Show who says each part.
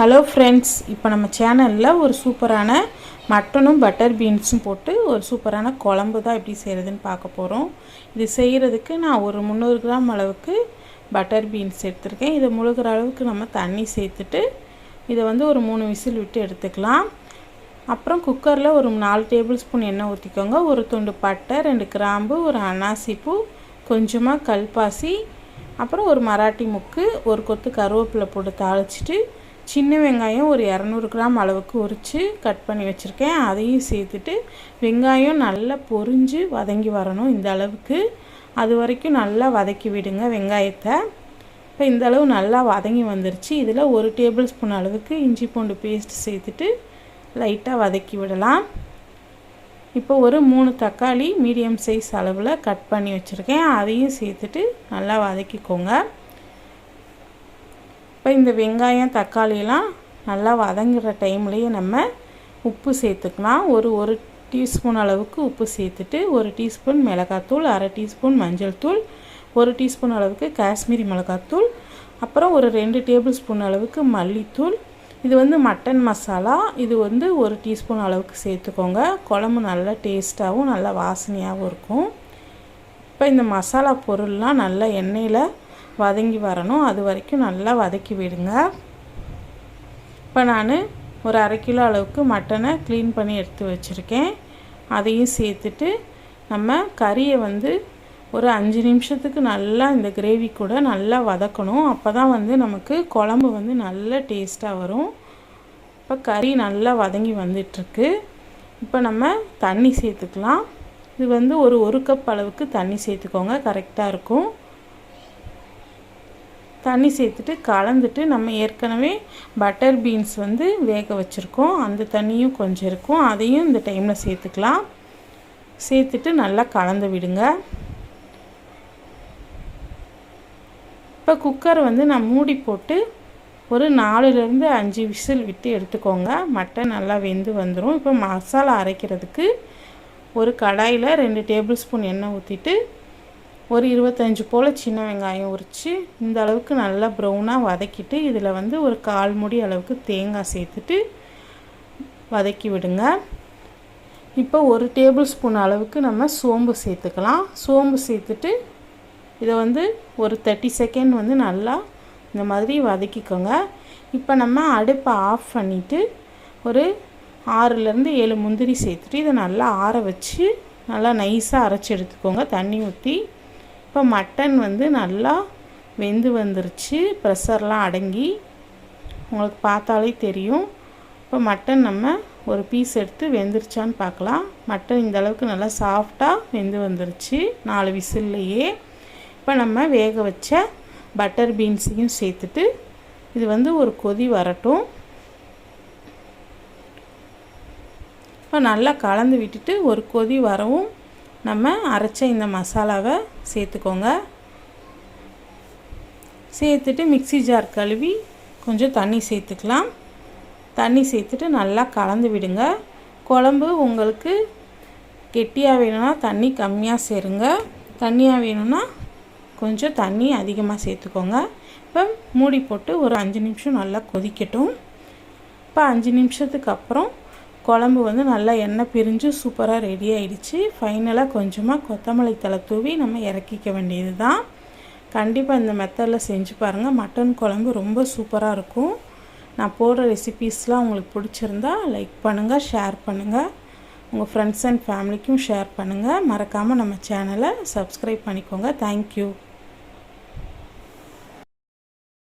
Speaker 1: Hello friends இப்போ நம்ம சேனலில் ஒரு சூப்பரான மட்டனும் பட்டர் பீன்ஸும் போட்டு ஒரு சூப்பரான குழம்பு தான் எப்படி செய்கிறதுன்னு பார்க்க போகிறோம் இது செய்கிறதுக்கு நான் ஒரு முந்நூறு கிராம் அளவுக்கு பட்டர் பீன்ஸ் எடுத்திருக்கேன். இதை முழுகிற அளவுக்கு நம்ம தண்ணி சேர்த்துட்டு இதை வந்து ஒரு மூணு விசில் விட்டு எடுத்துக்கலாம். அப்புறம் குக்கரில் ஒரு நாலு டேபிள் ஸ்பூன் எண்ணெய் ஊற்றிக்கோங்க ஒரு துண்டு பட்டை ரெண்டு கிராம்பு ஒரு அனாசிப்பூ பூ கொஞ்சமாக கல்பாசி அப்புறம் ஒரு மராட்டி முக்கு ஒரு கொத்து கருவேப்பிலை போட்டு தாளிச்சிட்டு சின்ன வெங்காயம் ஒரு இரநூறு கிராம் அளவுக்கு உரித்து கட் பண்ணி வச்சுருக்கேன். அதையும் சேர்த்துட்டு வெங்காயம் நல்லா பொறிஞ்சு வதங்கி வரணும் இந்த அளவுக்கு. அது வரைக்கும் நல்லா வதக்கி விடுங்க வெங்காயத்தை. இப்போ இந்த அளவு நல்லா வதங்கி வந்துருச்சு. இதில் ஒரு டேபிள் ஸ்பூன் அளவுக்கு இஞ்சி பூண்டு பேஸ்ட் சேர்த்துட்டு லைட்டாக வதக்கி விடலாம். இப்போ ஒரு மூணு தக்காளி மீடியம் சைஸ் அளவில் கட் பண்ணி வச்சுருக்கேன். அதையும் சேர்த்துட்டு நல்லா வதக்கிக்கோங்க. இப்போ இந்த வெங்காயம் தக்காளியெலாம் நல்லா வதங்குற டைம்லேயே நம்ம உப்பு சேர்த்துக்கலாம். ஒரு ஒரு டீஸ்பூன் அளவுக்கு உப்பு சேர்த்துட்டு ஒரு டீஸ்பூன் மிளகாத்தூள் அரை டீஸ்பூன் மஞ்சள் தூள் ஒரு டீஸ்பூன் அளவுக்கு காஷ்மீரி மிளகாத்தூள் அப்புறம் ஒரு ரெண்டு டேபிள் ஸ்பூன் அளவுக்கு மல்லித்தூள். இது வந்து மட்டன் மசாலா இது வந்து ஒரு டீஸ்பூன் அளவுக்கு சேர்த்துக்கோங்க. குழம்பு நல்லா டேஸ்ட்டாகவும் நல்லா வாசனையாகவும் இருக்கும். இப்போ இந்த மசாலா பொருள்லாம் நல்லா எண்ணெயில் வதங்கி வரணும். அது வரைக்கும் நல்லா வதக்கி விடுங்க. இப்போ நான் ஒரு அரை கிலோ அளவுக்கு மட்டனை க்ளீன் பண்ணி எடுத்து வச்சுருக்கேன். அதையும் சேர்த்துட்டு நம்ம கறியை வந்து ஒரு அஞ்சு நிமிஷத்துக்கு நல்லா இந்த கிரேவி கூட நல்லா வதக்கணும். அப்போ தான் வந்து நமக்கு குழம்பு வந்து நல்ல டேஸ்ட்டாக வரும். இப்போ கறி நல்லா வதங்கி வந்துட்டுருக்கு. இப்போ நம்ம தண்ணி சேர்த்துக்கலாம். இது வந்து ஒரு ஒரு கப் அளவுக்கு தண்ணி சேர்த்துக்கோங்க. கரெக்டாக இருக்கும். தண்ணி சேர்த்துட்டு கலந்துட்டு நம்ம ஏற்கனவே பட்டர் பீன்ஸ் வந்து வேக வச்சுருக்கோம். அந்த தண்ணியும் கொஞ்சம் இருக்கும். அதையும் இந்த டைமில் சேர்த்துக்கலாம். சேர்த்துட்டு நல்லா கலந்து விடுங்க. இப்போ குக்கர் வந்து நான் மூடி போட்டு ஒரு நாலுலேருந்து அஞ்சு விசில் விட்டு எடுத்துக்கோங்க. மட்டன் நல்லா வெந்து வந்துடும் இப்போ மசாலா அரைக்கிறதுக்கு ஒரு கடாயில் ரெண்டு டேபிள் ஸ்பூன் எண்ணெய் ஊற்றிட்டு ஒரு இருபத்தஞ்சி போல் சின்ன வெங்காயம் உரித்து இந்த அளவுக்கு நல்லா ப்ரௌனாக வதக்கிட்டு இதில் வந்து ஒரு கால் முடி அளவுக்கு தேங்காய் சேர்த்துட்டு வதக்கி விடுங்க. இப்போ ஒரு டேபிள் ஸ்பூன் அளவுக்கு நம்ம சோம்பு சேர்த்துக்கலாம். சோம்பு சேர்த்துட்டு இதை வந்து ஒரு தேர்ட்டி செகண்ட் வந்து நல்லா இந்த மாதிரி வதக்கிக்கோங்க. இப்போ நம்ம அடுப்பை ஆஃப் பண்ணிவிட்டு ஒரு ஆறுலேருந்து ஏழு முந்திரி சேர்த்துட்டு இதை நல்லா ஆற வச்சு நல்லா நைஸாக அரைச்சி எடுத்துக்கோங்க. தண்ணி ஊற்றி இப்போ மட்டன் வந்து நல்லா வெந்து வந்துருச்சு. ப்ரெஷர்லாம் அடங்கி. உங்களுக்கு பார்த்தாலே தெரியும். இப்போ மட்டன் நம்ம ஒரு பீஸ் எடுத்து வெந்துருச்சான்னு பார்க்கலாம். மட்டன் இந்த அளவுக்கு நல்லா சாஃப்டாக வெந்து வந்துருச்சு. நாலு விசில்லையே. இப்போ நம்ம வேக வச்ச பட்டர் பீன்ஸையும் சேர்த்துட்டு இது வந்து ஒரு கொதி வரட்டும். இப்போ நல்லா கலந்து விட்டுட்டு ஒரு கொதி வரவும் நம்ம அரைச்ச இந்த மசாலாவை சேர்த்துக்கோங்க. சேர்த்துட்டு மிக்சி ஜார் கழுவி கொஞ்சம் தண்ணி சேர்த்துக்கலாம். தண்ணி சேர்த்துட்டு நல்லா கலந்து விடுங்க. குழம்பு உங்களுக்கு கெட்டியாக வேணும்னா தண்ணி கம்மியாக சேருங்க. தண்ணியாக வேணும்னா கொஞ்சம் தண்ணி அதிகமாக சேர்த்துக்கோங்க. இப்போ மூடி போட்டு ஒரு அஞ்சு நிமிஷம் நல்லா கொதிக்கட்டும். இப்போ அஞ்சு நிமிஷத்துக்கு அப்புறம் குழம்பு வந்து நல்லா எண்ணெய் பிரிஞ்சு சூப்பராக ரெடி ஆகிடுச்சு ஃபைனலாக கொஞ்சமாக கொத்தமல்லி தலை தூவி நம்ம இறக்கிக்க வேண்டியது தான் கண்டிப்பாக இந்த மெத்தடில் செஞ்சு பாருங்கள் மட்டன் குழம்பு ரொம்ப சூப்பராக இருக்கும். நான் போடுற ரெசிபீஸ்லாம் உங்களுக்கு பிடிச்சிருந்தா லைக் பண்ணுங்கள் ஷேர் பண்ணுங்கள் உங்கள் ஃப்ரெண்ட்ஸ் அண்ட் ஃபேமிலிக்கும் ஷேர் பண்ணுங்கள் மறக்காமல் நம்ம சேனலை சப்ஸ்கிரைப் பண்ணிக்கோங்க. தேங்க்யூ